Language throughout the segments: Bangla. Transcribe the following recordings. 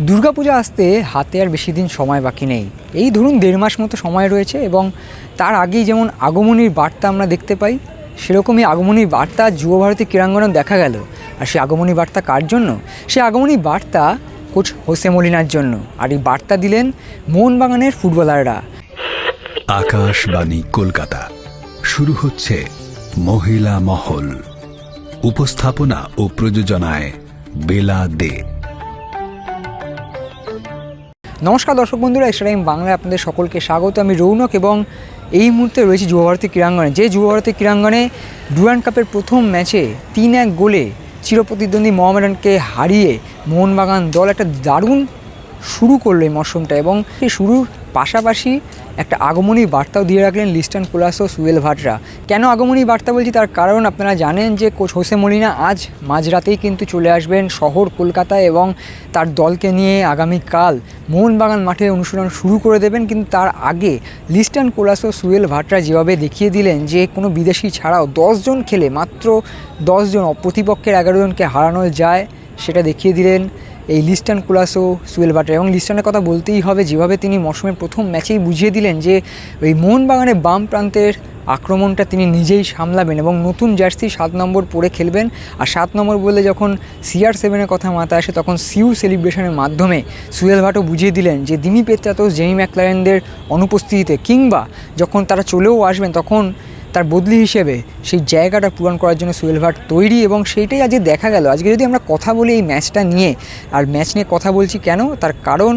দুর্গাপূজা আসতে হাতে আর বেশি দিন সময় বাকি নেই। এই ধরুন দেড় মাস মতো সময় রয়েছে এবং তার আগেই যেমন আগমনীর বার্তা আমরা দেখতে পাই, সেরকমই আগমনীর বার্তা যুবভারতী ক্রীড়াঙ্গনেও দেখা গেল। আর সেই আগমনী বার্তা কার জন্য? সেই আগমনী বার্তা কোচ হোসে মলিনার জন্য। আর এই বার্তা দিলেন মোহনবাগানের ফুটবলাররা। আকাশবাণী কলকাতা। শুরু হচ্ছে মহিলা মহল। উপস্থাপনা ও প্রযোজনায় বেলা দে নমস্কার দর্শক বন্ধুরা এক্সট্রা টাইম বাংলায় আপনাদের সকলকে স্বাগত। আমি রৌনক এবং এই মুহূর্তে রয়েছি যুবভারতী ক্রীড়াঙ্গনে। যে যুবভারতী ক্রীড়াঙ্গনে ডুরান্ড কাপের প্রথম ম্যাচে তিন এক গোলে চিরপ্রতিদ্বন্দ্বী মোহামেডানকে হারিয়ে মোহনবাগান দল একটা দারুণ শুরু করল এই মরশুমটা এবং সেই শুরুর পাশাপাশি একটা আগমনী বার্তাও দিয়ে রাখলেন লিস্টান কোলাস ও সুয়েল ভাটরা। কেন আগমনী বার্তা বলছি? তার কারণ আপনারা জানেন যে কোচ হোসে মলিনা আজ মাঝরাতেই কিন্তু চলে আসবেন শহর কলকাতায় এবং তার দলকে নিয়ে আগামীকাল মোহনবাগান মাঠে অনুশীলন শুরু করে দেবেন। কিন্তু তার আগে লিস্টান কোলাস ও সুয়েল ভাটরা যেভাবে দেখিয়ে দিলেন যে কোনো বিদেশি ছাড়াও দশজন খেলে মাত্র দশজন প্রতিপক্ষের এগারো জনকে হারানো যায়, সেটা দেখিয়ে দিলেন। এই লিস্টান কুলাসো, সুয়েল বাটার এবং লিস্টানের কথা বলতেই হবে, যেভাবে তিনি মৌসুমের প্রথম ম্যাচেই বুঝিয়ে দিলেন যে ওই মোহনবাগানের বাম প্রান্তের আক্রমণটা তিনি নিজেই সামলাবেন এবং নতুন জার্সি সাত নম্বর পরে খেলবেন। আর সাত নম্বর বললে যখন সিআর সেভেনের কথা মাথায় আসে, তখন সিউ সেলিব্রেশনের মাধ্যমে সুয়েল ভাটও বুঝিয়ে দিলেন যে দিমি পেত্রাতোস জেমি ম্যাকলারেনদের অনুপস্থিতিতে কিংবা যখন তারা চলেও আসবেন, তখন তার বদলি হিসেবে সেই জায়গাটা পূরণ করার জন্য সুয়েল ভাট তৈরি এবং সেইটাই আজকে দেখা গেল। আজকে যদি আমরা কথা বলি এই ম্যাচটা নিয়ে, আর ম্যাচ নিয়ে কথা বলছি কেন? তার কারণ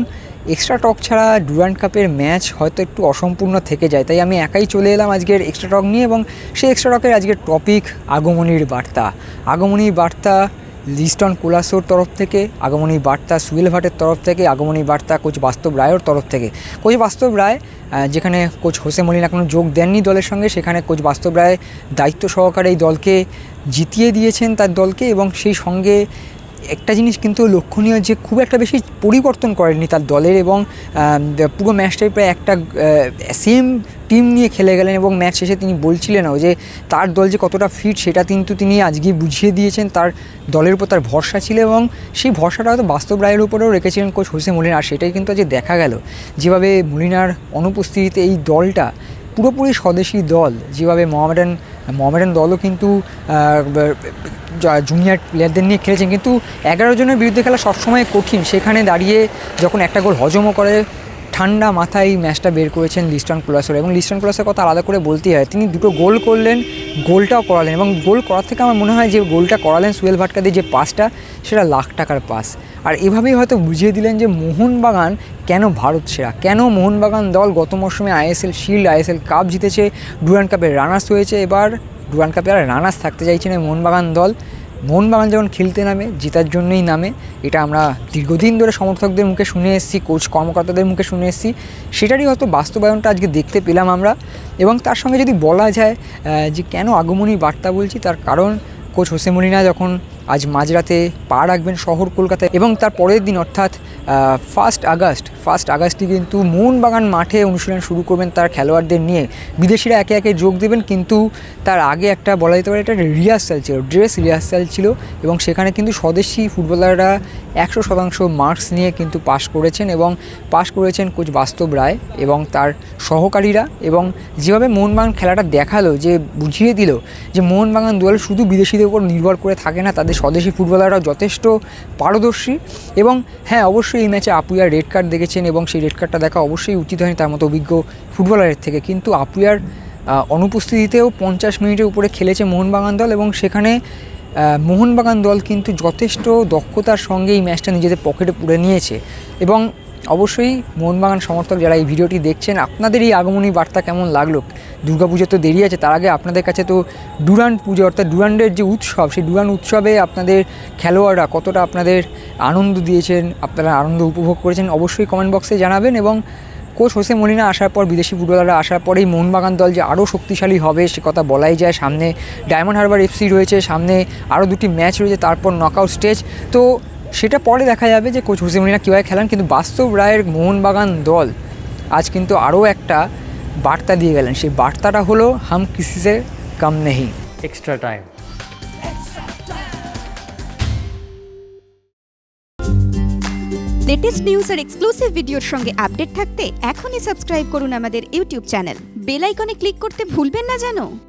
এক্সট্রা টক ছাড়া ডুরান্ড কাপের ম্যাচ হয়তো একটু অসম্পূর্ণ থেকে যায়। তাই আমি একাই চলে এলাম আজকের এক্সট্রা টক নিয়ে এবং সেই এক্সট্রা টকের আজকের টপিক আগমনীর বার্তা। আগমনীর বার্তা লিস্টন কোলাসোর তরফ থেকে, আগমনী বার্তা সুয়েল ভাটের তরফ থেকে, আগমনী বার্তা কোচ বাস্তব রায়ের তরফ থেকে। কোচ বাস্তব রায় যেখানে কোচ হোসে মলিনা কোনো যোগ দেননি দলের সঙ্গে, সেখানে কোচ বাস্তব রায় দায়িত্ব সহকারে এই দলকে জিতিয়ে দিয়েছেন তার দলকে এবং সেই সঙ্গে একটা জিনিস কিন্তু লক্ষণীয় যে খুব একটা বেশি পরিবর্তন করেননি তার দলের এবং পুরো ম্যাচটাই প্রায় একটা সেম টিম নিয়ে খেলে গেলেন এবং ম্যাচ শেষে তিনি বলছিলেনও যে তার দল যে কতটা ফিট সেটা কিন্তু তিনি আজকে বুঝিয়ে দিয়েছেন। তার দলের উপর তার ভরসা ছিল এবং সেই ভরসাটা হয়তো বাস্তব রায়ের উপরেও রেখেছিলেন কোচ হোসে মলিনা। আর সেটাই কিন্তু আজকে দেখা গেল। যেভাবে মলিনার অনুপস্থিতিতে এই দলটা পুরোপুরি স্বদেশি দল, যেভাবে মোহামেডান মোহামেডান দলও কিন্তু জুনিয়র প্লেয়ারদের নিয়ে খেলেছেন। কিন্তু এগারো জনের বিরুদ্ধে খেলা সবসময় কঠিন। সেখানে দাঁড়িয়ে যখন একটা গোল হজমও করে ঠান্ডা মাথায় ম্যাচটা বের করেছেন লিস্টন কুলাসর এবং লিস্টন কুলাসের কথা আলাদা করে বলতেই হয়, তিনি দুটো গোল করলেন, গোলটাও করালেন এবং গোল করার থেকে আমার মনে হয় যে গোলটা করালেন সুয়েল ভাটকা দিয়ে যে পাসটা, সেটা লাখ টাকার পাস। আর এভাবেই হয়তো বুঝিয়ে দিলেন যে মোহনবাগান কেন ভারত সেরা? কেন মোহনবাগান দল গত মরশুমে আইএসএল শিল্ড, আইএসএল কাপ জিতেছে, ডুরান কাপের রানার্স হয়েছে, এবার ডুরান কাপে আর রানার্স থাকতে চাইছে না মোহনবাগান দল। মোহনবাগান যখন খেলতে নামে, জেতার জন্যই নামে, এটা আমরা দীর্ঘদিন ধরে সমর্থকদের মুখে শুনে এসেছি কোচ কর্মকর্তাদের মুখে শুনে এসেছি, সেটারই হয়তো বাস্তবায়নটা আজকে দেখতে পেলাম আমরা। এবং তার সঙ্গে যদি বলা যায় যে কেন আগমনী বার্তা বলছি, তার কারণ কোচ হোসে মলিনা যখন আজ মাঝরাতে পা রাখবেন শহর কলকাতায় এবং তার পরের দিন অর্থাৎ ফার্স্ট আগস্ট ফার্স্ট আগস্টে কিন্তু মোহনবাগান মাঠে অনুশীলন শুরু করবেন তার খেলোয়াড়দের নিয়ে। বিদেশিরা একে একে যোগ দেবেন কিন্তু তার আগে একটা বলা যেতে পারে একটা রিহার্সাল ছিল ড্রেস রিহার্সাল ছিল এবং সেখানে কিন্তু স্বদেশি ফুটবলাররা একশো শতাংশ মার্কস নিয়ে কিন্তু পাশ করেছেন এবং পাশ করেছেন কোচ বাস্তব রায় এবং তার সহকারীরা এবং যেভাবে মোহনবাগান খেলাটা দেখাল, যে বুঝিয়ে দিল যে মোহনবাগান দল শুধু বিদেশিদের উপর নির্ভর করে থাকে না, তাদের স্বদেশি ফুটবলাররাও যথেষ্ট পারদর্শী এবং হ্যাঁ অবশ্যই এই ম্যাচে আপুয়ার রেড কার্ড দেখেছেন এবং সেই রেড কার্ডটা দেখা অবশ্যই উচিত হয়নি তার মতো অভিজ্ঞ ফুটবলারের থেকে। কিন্তু আপুয়ার অনুপস্থিতিতেও পঞ্চাশ মিনিটের উপরে খেলেছে মোহনবাগান দল এবং সেখানে মোহনবাগান দল কিন্তু যথেষ্ট দক্ষতার সঙ্গে এই ম্যাচটা নিজেদের পকেটে পুরে নিয়েছে এবং অবশ্যই মোহনবাগান সমর্থক যারা এই ভিডিওটি দেখছেন, আপনাদের এই আগমনী বার্তা কেমন লাগল? দুর্গাপুজো তো দেরি আছে, তার আগে আপনাদের কাছে তো ডুরান্ড পুজো, অর্থাৎ ডুরান্ডের যে উৎসব, সেই ডুরান্ড উৎসবে আপনাদের খেলোয়াড়রা কতটা আপনাদের আনন্দ দিয়েছেন, আপনারা আনন্দ উপভোগ করেছেন, অবশ্যই কমেন্ট বক্সে জানাবেন এবং কোচ হোসে মলিনা আসার পর, বিদেশি ফুটবলাররা আসার পরেই মোহনবাগান দল যে আরও শক্তিশালী হবে, সে কথা বলাই যায়। সামনে ডায়মন্ড হারবার এফসি রয়েছে, সামনে আরও দুটি ম্যাচ রয়েছে, তারপর নকআউট স্টেজ তো সেটা পরে দেখা যাবে যে কোচ হোসে মলিনা কীভাবে খেলান কিন্তু বাস্তব রায়ের মোহনবাগান দল আজ কিন্তু আরও একটা বার্তা দিয়ে গেলেন। সেই বার্তাটা হলো হাম কিসিসে কাম নেহি। এক্সট্রা টাইম লেটেস্ট নিউজ আর এক্সক্লুসিভ ভিডিওর সঙ্গে আপডেট থাকতে এখনই সাবস্ক্রাইব করুন আমাদের ইউটিউব চ্যানেল বেল আইকনে ক্লিক করতে ভুলবেন না জানো